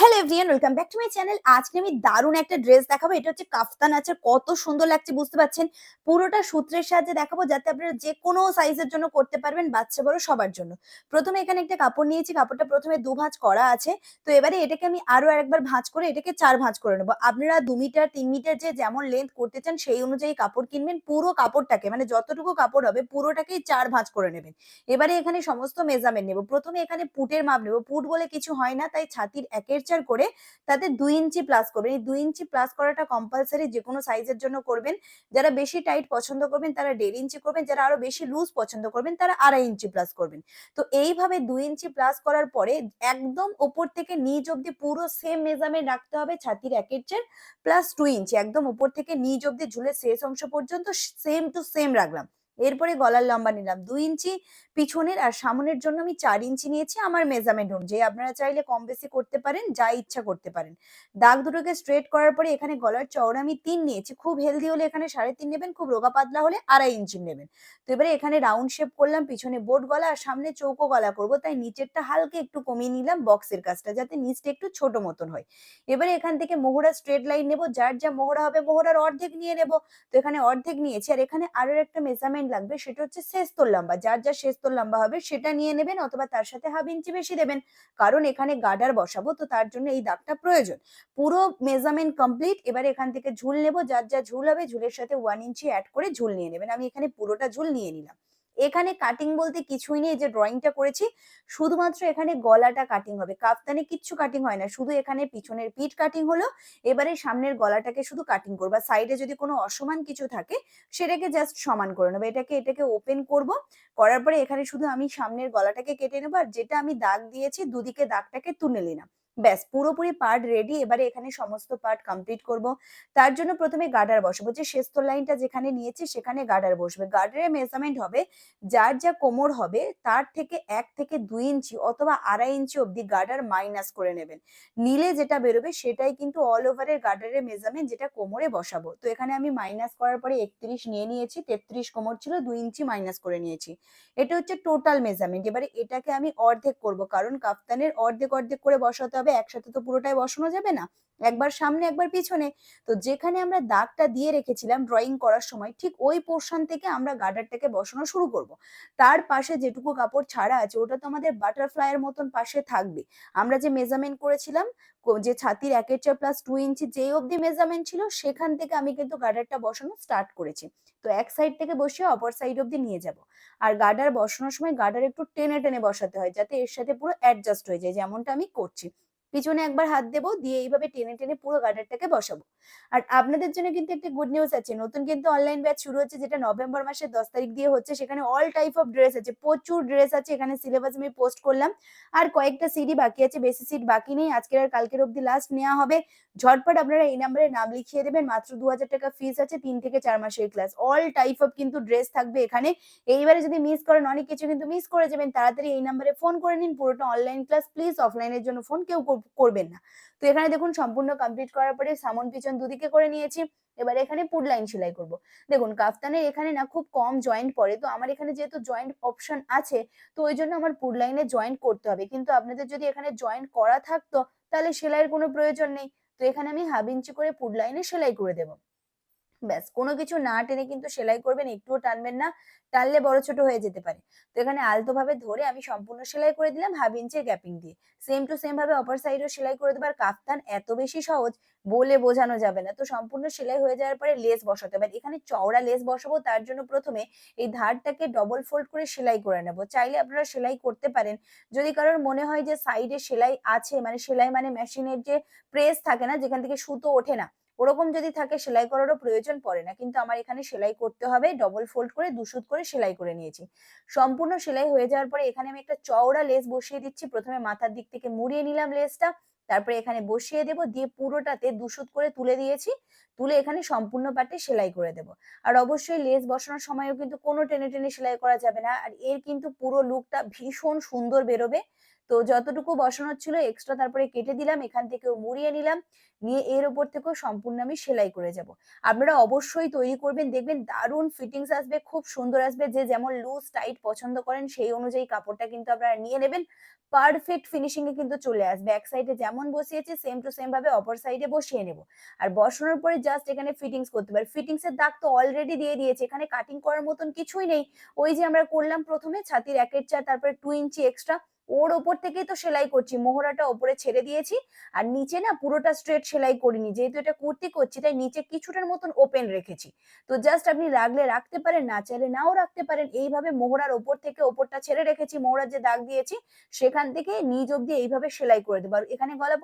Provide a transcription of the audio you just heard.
Hello everyone welcome back to my channel আজকে আমি দারুণ একটা ড্রেস দেখাবো। এটা হচ্ছে কাফতান আছে কত সুন্দর লাগছে, বুঝতে পারছেন? পুরোটা সূত্রের সাহায্যে দেখাবো যাতে আপনারা যে কোনো সাইজের জন্য করতে পারবেন বাচ্চা বড় সবার জন্য। প্রথমে এখানে একটা কাপড় নিয়েছি। কাপড়টা প্রথমে দু ভাঁজ করা আছে। তো এবারে এটাকে আমি আরও একবার ভাঁজ করে এটাকে চার ভাঁজ করে নেব। আপনারা দু মিটার তিন মিটার যে যেমন লেন্থ করতে চান, সেই অনুযায়ী কাপড় কিনবেন। পুরো কাপড়টাকে মানে যতটুকু কাপড় হবে, পুরোটাকেই চার ভাঁজ করে নেবেন। এবারে এখানে সমস্ত মেজারমেন্ট নেব। প্রথমে এখানে পুটের মাপ নেব। পুট বলে কিছু হয় না, তাই ছাতির একের চার করে তাতে দুই ইঞ্চি প্লাস করবেন এই দুই ইঞ্চি প্লাস করাটা কম্পালসারি যে কোনো সাইজের জন্য করবেন। যারা বেশি টাইট পছন্দ করবেন, তারা দেড় ইঞ্চি করবেন। যারা আরও বেশি লুজ পছন্দ করবেন, তারা আড়াই ইঞ্চি প্লাস করবেন। তো এইভাবে দুই ইঞ্চি প্লাস করার পরে একদম ওপর থেকে নিচ অব্দি পুরো সেম মেজারমেন্ট রাখতে হবে ছাতির একের চের প্লাস টু ইঞ্চি। একদম উপর থেকে নিচ অব্দি ঝুলে শেষ অংশ পর্যন্ত সেম টু সেম রাখলাম। এরপরে গলার লম্বা নিলাম। দুই ইঞ্চি পিছনের আর সামনের জন্য আমি চার ইঞ্চি নিয়েছি আমার মেজারমেন্ট অনুযায়ী। আপনারা চাইলে কম বেশি করতে পারেন, যা ইচ্ছা করতে পারেন। দাগ দুটোকে স্ট্রেট করার পরে এখানে গলার চওড়া আমি তিন নিয়েছি। খুব হেলদি হলে এখানে সাড়ে তিন নেবেন, খুব রোগা পাতলা হলে আড়াই ইঞ্চি নেবেন। তো এবারে এখানে রাউন্ড শেপ করলাম, পিছনে বোট গলা আর সামনে চৌকো গলা করব। তাই নিচেরটা হালকা একটু কমিয়ে নিলাম বক্সের কাজটা, যাতে নিচটা একটু ছোট মতন হয়। এবারে এখান থেকে মোহরা স্ট্রেট লাইন নেব, যার যা মোহরা হবে, মোহরার অর্ধেক নিয়ে নেব। তো এখানে অর্ধেক নিয়েছি। আর এখানে আরও একটা মেজারমেন্ট লাগবে সেটা হচ্ছে শেষতর লম্বা। যার যা শেষতর লম্বা হবে সেটা নিয়ে নেবেন অথবা তার সাথে হাফ ইঞ্চি বেশি দেবেন। কারণ এখানে গার্ডার বসাবো, তো তার জন্য এই দাগটা প্রয়োজন। পুরো মেজারমেন্ট কমপ্লিট এবার এখান থেকে ঝুল নেব। যার যা ঝুল হবে ঝুলের সাথে ওয়ান ইঞ্চি অ্যাড করে ঝুল নিয়ে নেবেন। আমি এখানে পুরোটা ঝুল নিয়ে নিলাম। এখানে কাটিং বলতে কিছুই নেই যে ড্রয়িংটা করেছি, শুধুমাত্র এখানে গলাটা কাটিং হবে। কাফতানে কিচ্ছু কাটিং হয় না, শুধু এখানে পিছনের পিঠ কাটিং হলো, এবারে সামনের গলাটাকে শুধু কাটিং করব। সাইডে যদি কোনো অসমান কিছু থাকে, সেটাকে জাস্ট সমান করে নেব। এটাকে এটাকে ওপেন করব, করার পরে এখানে শুধু আমি সামনের গলাটাকে কেটে নেব, আর যেটা আমি দাগ দিয়েছি, দুদিকে দাগটাকে তুলে নিলাম। ব্যাস, পুরোপুরি পার্ট রেডি এবারে এখানে সমস্ত পার্ট কমপ্লিট করব। তার জন্য প্রথমে গার্ডার বসাবো। যে শেস্তর লাইনটা যেখানে নিয়েছি, সেখানে গার্ডার বসবে। গার্ডারের মেজারমেন্ট হবে, যার যা কোমর হবে, তার থেকে এক থেকে দুই ইঞ্চি অথবা আড়াই ইঞ্চি অবধি গার্ডার মাইনাস করে নেবেন। নিলে যেটা বেরোবে, সেটাই কিন্তু অল ওভারের গার্ডারের মেজারমেন্ট যেটা কোমরে বসাবো। তো এখানে আমি মাইনাস করার পরে একত্রিশ নিয়ে নিয়েছি, তেত্রিশ কোমর ছিল, দুই ইঞ্চি মাইনাস করে নিয়েছি। এটা হচ্ছে টোটাল মেজারমেন্ট এবারে এটাকে আমি অর্ধেক করব, কারণ কাফতানের অর্ধেক অর্ধেক করে বসাতে হবে। একসাথে তো পুরোটাই বসানো যাবে না। একবার সামনে, একবার পিছনে। তো যেখানে আমরা দাগটা দিয়ে রেখেছিলাম ড্রয়িং করার সময়, ঠিক ওই পোর্শন থেকে আমরা গার্ডারটাকে বসানো শুরু করব। তার পাশে যেটুকু কাপড় ছাড়া আছে, ওটা তো আমাদের বাটারফ্লাইয়ের মতন পাশে থাকবে। আমরা যে মেজারমেন্ট করেছিলাম যে ছাতির একের চার প্লাস টু ইঞ্চি যেই অবধি মেজারমেন্ট ছিল, সেখান থেকে আমি কিন্তু গার্ডারটা বসানো স্টার্ট করেছি। তো এক সাইড থেকে বসিয়ে অপর সাইড অবধি নিয়ে যাব। আর গার্ডার বসানোর সময় গার্ডার একটু টেনে টেনে বসাতে হয়, যাতে এর সাথে পুরো অ্যাডজাস্ট হয়ে যায়, যেমনটা আমি করছি। পিছনে একবার হাত দেবো, দিয়ে এইভাবে টেনে টেনে পুরো গার্ডারটাকে বসাবো। আর আপনাদের জন্য কিন্তু একটা গুড নিউজ আছে, নতুন কিন্তু অনলাইন ব্যাচ শুরু হচ্ছে যেটা নভেম্বর মাসের দশ তারিখ দিয়ে হচ্ছে, সেখানে অল টাইপ অফ ড্রেস আছে, প্রচুর ড্রেস আছে, এখানে সিলেবাস আমি পোস্ট করলাম। আর কয়েকটা সিডি বাকি আছে, বেশি সিট বাকি নেই, আজকের আর কালকের অব্দি লাস্ট নেওয়া হবে। ঝটপট আপনারা এই নাম্বারে নাম লিখিয়ে দেবেন, মাত্র দু হাজার টাকা ফিস আছে, তিন থেকে চার মাসের ক্লাস অল টাইপ অফ কিন্তু ড্রেস থাকবে এখানে। এইবারে যদি মিস করেন, অনেক কিছু কিন্তু মিস করে যাবেন, তাড়াতাড়ি এই নাম্বারে ফোন করে নিন, পুরোটা অনলাইন ক্লাস প্লিজ অফলাইনের জন্য ফোন কেউ করবেন না। তো এখানে দেখুন সম্পূর্ণ কমপ্লিট করার পরে সামন পিছন দুদিকে করে নিয়েছি, এবার এখানে পুড লাইন সেলাই করব। দেখুন কাফতানের এখানে না খুব কম জয়েন্ট পড়ে, তো আমার এখানে যেহেতু জয়েন্ট অপশন আছে, তো ওই জন্য আমার পুড লাইনে জয়েন্ট করতে হবে। কিন্তু আপনাদের যদি এখানে জয়েন্ট করা থাকতো, তাহলে সেলাইয়ের কোনো প্রয়োজন নেই। তো এখানে আমি হাফ ইঞ্চি করে পুড লাইনে সেলাই করে দেবো। ব্যাস, কোনো কিছু না টেনে কিন্তু সেলাই করবেন, একটুও টানবেন না, টানলে বড় ছোট হয়ে যেতে পারে। তো এখানে আলতো ভাবে ধরে আমি সম্পূর্ণ সেলাই করে দিলাম হাফ ইঞ্চের গ্যাপিং দিয়ে। সেম টু সেম ভাবে অপর সাইডও সেলাই করে দেবার কাফতান এত বেশি সহজ বলে বোঝানো যাবে না। তো সম্পূর্ণ সেলাই হয়ে যাওয়ার পরে লেস বসাতে হবে। এখানে চওড়া লেস বসাবো, তার জন্য প্রথমে এই ধারটাকে ডবল ফোল্ড করে সেলাই করে নেব। চাইলে আপনারা সেলাই করতে পারেন। যদি কারোর মনে হয় যে সাইডে সেলাই আছে মানে সেলাই মানে মেশিনের যে প্রেস থাকে না, যেখান থেকে সুতো ওঠে না ওরকম যদি থাকে সেলাই করারও প্রয়োজন পড়ে না। কিন্তু আমার এখানে সেলাই করতে হবে ডবল ফোল্ড করে দুশুদ করে সেলাই করে নিয়েছি। সম্পূর্ণ সেলাই হয়ে যাওয়ার পরে এখানে আমি একটা চওড়া লেস বসিয়ে দিচ্ছি। প্রথমে মাথার দিক থেকে মুড়িয়ে নিলাম লেসটা তারপরে এখানে বসিয়ে দেব, দিয়ে পুরোটাতে দুশুদ করে তুলে দিয়েছি। তুলে এখানে সম্পূর্ণ পাটে সেলাই করে দেব। আর অবশ্যই লেস বসানোর সময়ও কিন্তু কোনো টেনে টেনে সেলাই করা যাবে না। আর এর কিন্তু পুরো লুকটা ভীষণ সুন্দর বেরোবে। তো যতটুকু বসানোর ছিল এক্সট্রা তারপরে কেটে দিলাম, এখান থেকেও মুড়িয়ে নিলাম, নিয়ে এর ওপর থেকেও সম্পূর্ণ আমি সেলাই করে যাব। আপনারা অবশ্যই তৈরি করবেন, দেখবেন দারুণ ফিটিংস আসবে, খুব সুন্দর আসবে, যে যেমন লুজ টাইট পছন্দ করেন, সেই অনুযায়ী কাপড়টা কিন্তু আপনারা নিয়ে নেবেন। পারফেক্ট ফিনিশিং এ কিন্তু চলে আসবে, এক সাইডে যেমন বসিয়েছে সেম টু সেম ভাবে অপর সাইডে বসিয়ে নেব। আর বসানোর পরে জাস্ট এখানে ফিটিংস করতে পারি। ফিটিংস এর দাগ তো অলরেডি দিয়ে দিয়েছে, এখানে কাটিং করার মতন কিছুই নেই। ওই যে আমরা করলাম প্রথমে, ছাতির একের চার তারপরে টু ইঞ্চি এক্সট্রা ওর ওপর থেকেই তো সেলাই করছি। মোহরাটা ওপরে ছেড়ে দিয়েছি আর নিচে না পুরোটা স্ট্রেট সেলাই করিনি। যেহেতু এটা কুর্তি করছি, তাই নিচে কিছুটার মতন ওপেন রেখেছি। তো জাস্ট আপনি রাখলে রাখতে পারেন, না চাইলে নাও রাখতে পারেন। এইভাবে মোহরার ওপর থেকে ওপরটা ছেড়ে রেখেছি, মোহরার যে দাগ দিয়েছি, সেখান থেকে নিজ অব্দি এইভাবে সেলাই করে দেবো। আর এখানে গলা